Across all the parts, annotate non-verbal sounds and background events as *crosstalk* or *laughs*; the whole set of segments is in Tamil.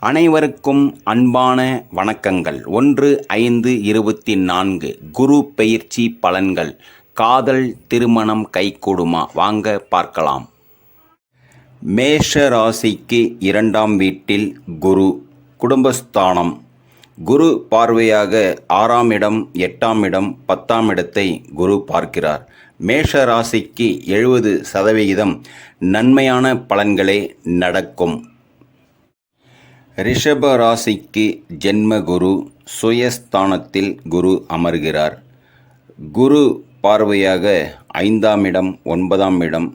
அனைவருக்கும் அன்பான வணக்கங்கள். ஒன்று ஐந்து இருபத்தி நான்கு. குரு பயிற்சி பலன்கள். காதல் திருமணம் கைகூடுமா? வாங்க பார்க்கலாம். மேஷ ராசிக்கு இரண்டாம் வீட்டில் குரு குடும்பஸ்தானம். குரு பார்வையாக ஆறாம் இடம் எட்டாம் இடம் பத்தாம் இடத்தை குரு பார்க்கிறார். மேஷ ராசிக்கு எழுபது சதவிகிதம் நன்மையான பலன்களே நடக்கும். ரிஷப ராசிக்கு ஜென்ம குரு சுயஸ்தானத்தில் குரு அமர்கிறார். குரு பார்வையாக ஐந்தாம் இடம் ஒன்பதாம் இடம்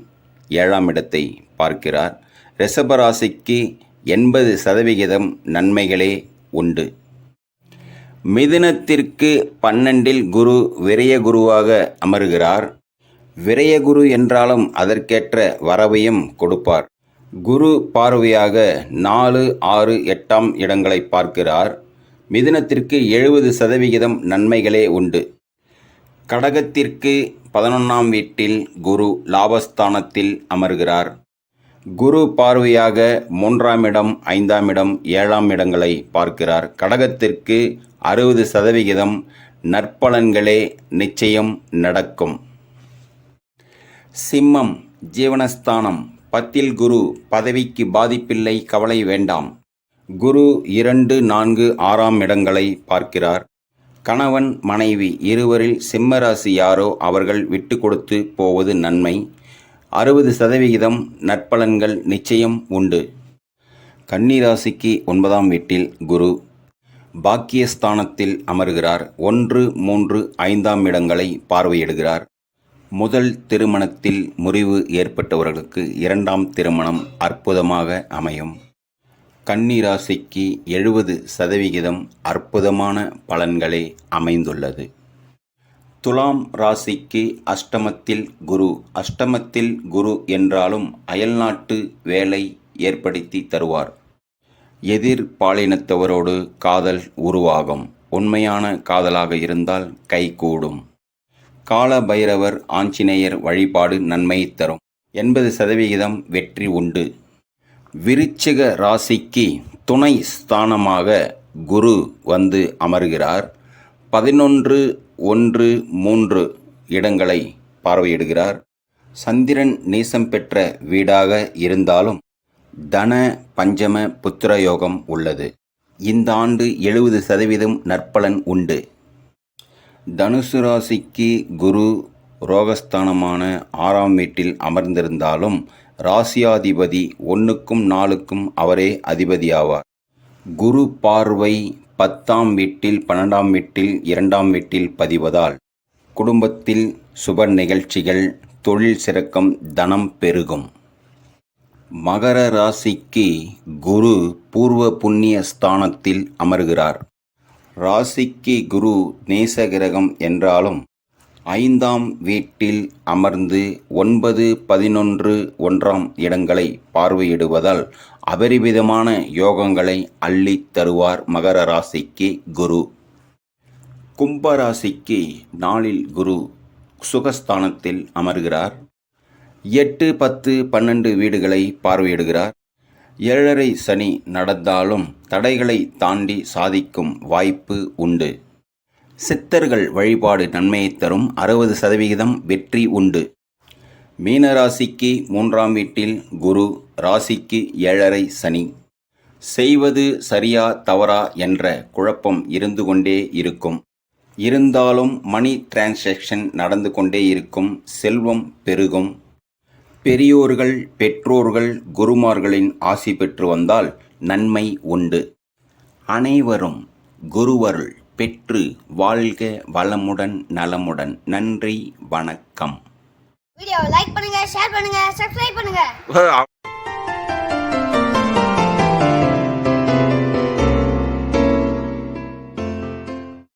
ஏழாம் இடத்தை பார்க்கிறார். ரிஷபராசிக்கு எண்பது சதவிகிதம் நன்மைகளே உண்டு. மிதுனத்திற்கு பன்னெண்டில் குரு விரய குருவாக அமர்கிறார். விரய குரு என்றாலும் அதற்கேற்ற வரவையும் கொடுப்பார். குரு பார்வையாக நாலு ஆறு எட்டாம் இடங்களை பார்க்கிறார். மிதுனத்திற்கு எழுபது சதவிகிதம் நன்மைகளே உண்டு. கடகத்திற்கு பதினொன்றாம் வீட்டில் குரு லாபஸ்தானத்தில் அமர்கிறார். குரு பார்வையாக மூன்றாம் இடம் ஐந்தாம் இடம் ஏழாம் இடங்களை பார்க்கிறார். கடகத்திற்கு அறுபது சதவிகிதம் நற்பலன்களே நிச்சயம் நடக்கும். சிம்மம் ஜீவனஸ்தானம் பத்தில் குரு பதவிக்கு பாதிப்பில்லை கவலை வேண்டாம். குரு இரண்டு நான்கு ஆறாம் இடங்களை பார்க்கிறார். கணவன் மனைவி இருவரில் சிம்மராசி யாரோ அவர்கள் விட்டு கொடுத்து போவது நன்மை. அறுபது சதவிகிதம் நற்பலன்கள் நிச்சயம் உண்டு. கன்னிராசிக்கு ஒன்பதாம் வீட்டில் குரு பாக்கியஸ்தானத்தில் அமர்கிறார். ஒன்று மூன்று ஐந்தாம் இடங்களை பார்வையிடுகிறார். முதல் திருமணத்தில் முறிவு ஏற்பட்டவர்களுக்கு இரண்டாம் திருமணம் அற்புதமாக அமையும். கன்னிராசிக்கு எழுபது சதவிகிதம் அற்புதமான பலன்களே அமைந்துள்ளது. துலாம் ராசிக்கு அஷ்டமத்தில் குரு. அஷ்டமத்தில் குரு என்றாலும் அயல்நாட்டு வேலை ஏற்படுத்தி தருவார். எதிர் பாலினத்தவரோடு காதல் உருவாகும். உண்மையான காதலாக இருந்தால் கைகூடும். கால பைரவர் ஆஞ்சநேயர் வழிபாடு நன்மை தரும். எண்பது சதவிகிதம் வெற்றி உண்டு. விருச்சிக ராசிக்கு துணை ஸ்தானமாக குரு வந்து அமர்கிறார். பதினொன்று ஒன்று மூன்று இடங்களை பார்வையிடுகிறார். சந்திரன் நேசம் பெற்ற வீடாக இருந்தாலும் தன பஞ்சம புத்திர யோகம் உள்ளது. இந்த ஆண்டு எழுபது சதவீதம் நற்பலன் உண்டு. தனுசு ராசிக்கு குரு ரோகஸ்தானமான ஆறாம் வீட்டில் அமர்ந்திருந்தாலும் ராசியாதிபதி ஒன்றுக்கும் நாலுக்கும் அவரே அதிபதியாவார். குரு பார்வை பத்தாம் வீட்டில் பன்னெண்டாம் வீட்டில் இரண்டாம் வீட்டில் பதிவதால் குடும்பத்தில் சுப நிகழ்ச்சிகள் தொழில் சிறக்கம் தனம் பெருகும். மகர ராசிக்கு குரு பூர்வ புண்ணிய ஸ்தானத்தில் அமர்கிறார். ராசிக்கு குரு நேசகிரகம் என்றாலும் ஐந்தாம் வீட்டில் அமர்ந்து ஒன்பது பதினொன்று ஒன்றாம் இடங்களை பார்வையிடுவதால் அபரிவிதமான யோகங்களை அள்ளித் தருவார் மகர ராசிக்கு குரு. கும்பராசிக்கு நாளில் குரு சுகஸ்தானத்தில் அமர்கிறார். எட்டு பத்து பன்னெண்டு வீடுகளை பார்வையிடுகிறார். ஏழரை சனி நடந்தாலும் தடைகளை தாண்டி சாதிக்கும் வாய்ப்பு உண்டு. சித்தர்கள் வழிபாடு நன்மையை தரும் அறுபது சதவிகிதம் வெற்றி உண்டு. மீனராசிக்கு மூன்றாம் வீட்டில் குரு ராசிக்கு ஏழரை சனி. செய்வது சரியா தவறா என்ற குழப்பம் இருந்து கொண்டே இருக்கும். இருந்தாலும் மணி டிரான்சாக்ஷன் நடந்து கொண்டே இருக்கும். செல்வம் பெருகும். பெரியோர்கள் பெற்றோர்கள் குருமார்களின் ஆசி பெற்று வந்தால் நன்மை உண்டு. அனைவரும் குருவருள் பெற்று வாழ்க வளமுடன் நலமுடன். நன்றி வணக்கம். வீடியோவை லைக் பண்ணுங்க ஷேர் பண்ணுங்க சப்ஸ்கிரைப் பண்ணுங்க. *laughs*